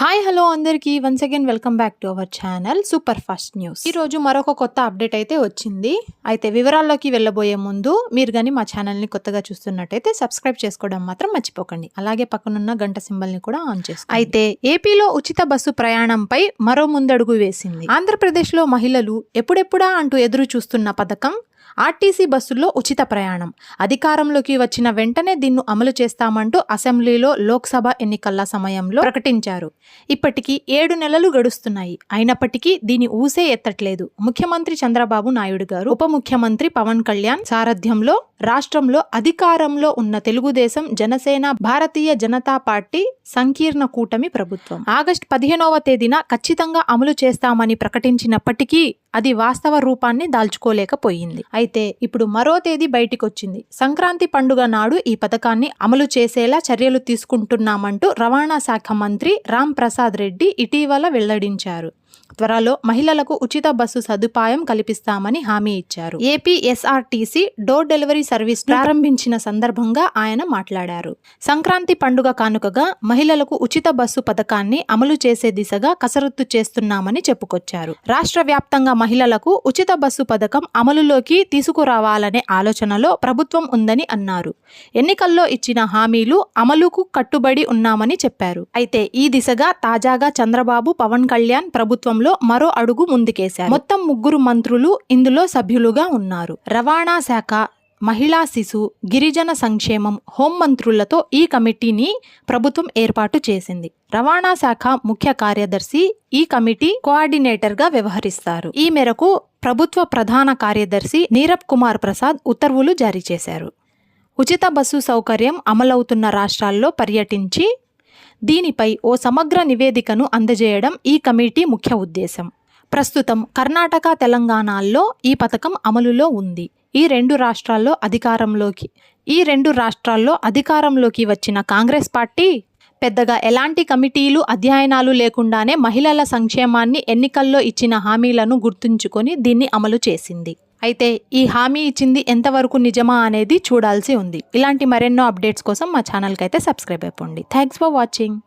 Hi hello అందరికీ. Once again welcome back to our channel super fast news ఈ రోజు మరొక కొత్త అప్డేట్ అయితే వచ్చింది. అయితే వివరాల్లోకి వెళ్ళబోయే ముందు మీరు కానీ మా ఛానల్ని కొత్తగా చూస్తున్నట్టయితే సబ్స్క్రైబ్ చేసుకోవడం మాత్రం మర్చిపోకండి. అలాగే పక్కనున్న గంట సింబల్ని కూడా ఆన్ చేసుకోండి. అయితే ఏపీలో ఉచిత బస్సు ప్రయాణంపై మరో ముందడుగు వేసింది. ఆంధ్రప్రదేశ్లో మహిళలు ఎప్పుడెప్పుడా అంటూ ఎదురు చూస్తున్న పథకం ఆర్టీసీ బస్సుల్లో ఉచిత ప్రయాణం. అధికారంలోకి వచ్చిన వెంటనే దీన్ని అమలు చేస్తామంటూ అసెంబ్లీలో లోక్సభ ఎన్నికల సమయంలో ప్రకటించారు. ఇప్పటికీ ఏడు నెలలు గడుస్తున్నాయి. అయినప్పటికీ దీని ఊసే ఎత్తట్లేదు. ముఖ్యమంత్రి చంద్రబాబు నాయుడు గారు ఉప ముఖ్యమంత్రి పవన్ కళ్యాణ్ సారథ్యంలో రాష్ట్రంలో అధికారంలో ఉన్న తెలుగుదేశం జనసేన భారతీయ జనతా పార్టీ సంకీర్ణ కూటమి ప్రభుత్వం. ఆగస్టు పదిహేనవ తేదీన ఖచ్చితంగా అమలు చేస్తామని ప్రకటించినప్పటికీ అది వాస్తవ రూపాన్ని దాల్చుకోలేకపోయింది. అయితే ఇప్పుడు మరో తేదీ బయటికొచ్చింది. సంక్రాంతి పండుగ నాడు ఈ పథకాన్ని అమలు చేసేలా చర్యలు తీసుకుంటున్నామంటూ రవాణా శాఖ మంత్రి రామ్ ప్రసాద్ రెడ్డి ఇటీవల వెల్లడించారు. త్వరలో మహిళలకు ఉచిత బస్సు సదుపాయం కల్పిస్తామని హామీ ఇచ్చారు. ఏపీఎస్ఆర్టీసీ డోర్ డెలివరీ సర్వీస్ ప్రారంభించిన సందర్భంగా ఆయన మాట్లాడారు. సంక్రాంతి పండుగ కానుకగా మహిళలకు ఉచిత బస్సు పథకాన్ని అమలు చేసే దిశగా కసరత్తు చేస్తున్నామని చెప్పుకొచ్చారు. రాష్ట్ర వ్యాప్తంగా మహిళలకు ఉచిత బస్సు పథకం అమలులోకి తీసుకురావాలనే ఆలోచనలో ప్రభుత్వం ఉందని అన్నారు. ఎన్నికల్లో ఇచ్చిన హామీలు అమలుకు కట్టుబడి ఉన్నామని చెప్పారు. అయితే ఈ దిశగా తాజాగా చంద్రబాబు పవన్ కళ్యాణ్ ప్రభుత్వంలో మరో అడుగు ముందుకేశారు. మొత్తం ముగ్గురు మంత్రులు ఇందులో సభ్యులుగా ఉన్నారు. రవాణా శాఖ మహిళా శిశు గిరిజన సంక్షేమం హోంమంత్రులతో ఈ కమిటీని ప్రభుత్వం ఏర్పాటు చేసింది. రవాణా శాఖ ముఖ్య కార్యదర్శి ఈ కమిటీ కోఆర్డినేటర్గా వ్యవహరిస్తారు. ఈ మేరకు ప్రభుత్వ ప్రధాన కార్యదర్శి నీరబ్ కుమార్ ప్రసాద్ ఉత్తర్వులు జారీ చేశారు. ఉచిత బస్సు సౌకర్యం అమలవుతున్న రాష్ట్రాల్లో పర్యటించి దీనిపై ఓ సమగ్ర నివేదికను అందజేయడం ఈ కమిటీ ముఖ్య ఉద్దేశం. ప్రస్తుతం కర్ణాటక తెలంగాణల్లో ఈ పథకం అమలులో ఉంది. ఈ రెండు రాష్ట్రాల్లో అధికారంలోకి ఈ రెండు రాష్ట్రాల్లో అధికారంలోకి వచ్చిన కాంగ్రెస్ పార్టీ పెద్దగా ఎలాంటి కమిటీలు అధ్యయనాలు లేకుండానే మహిళల సంక్షేమాన్ని ఎన్నికల్లో ఇచ్చిన హామీలను గుర్తుంచుకొని దీన్ని అమలు చేసింది. అయితే ఈ హామీ ఇచ్చింది ఎంతవరకు నిజమా అనేది చూడాల్సి ఉంది. ఇలాంటి మరెన్నో అప్డేట్స్ కోసం మా ఛానల్కి అయితే సబ్స్క్రైబ్ అయిపోండి. Thanks for watching